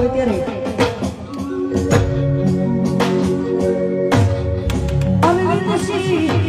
હોય ત્યારે I'm in the sea.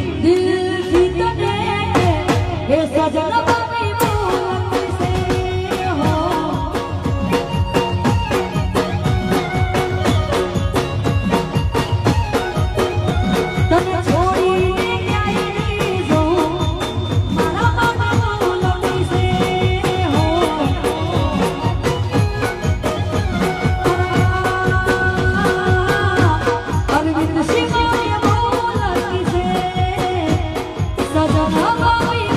oh, oh,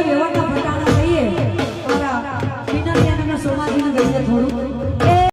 વ્યવહારના ભટાણા થઈએ મારા વિનાત્યાના સોમાજીને ગઈએ થોડું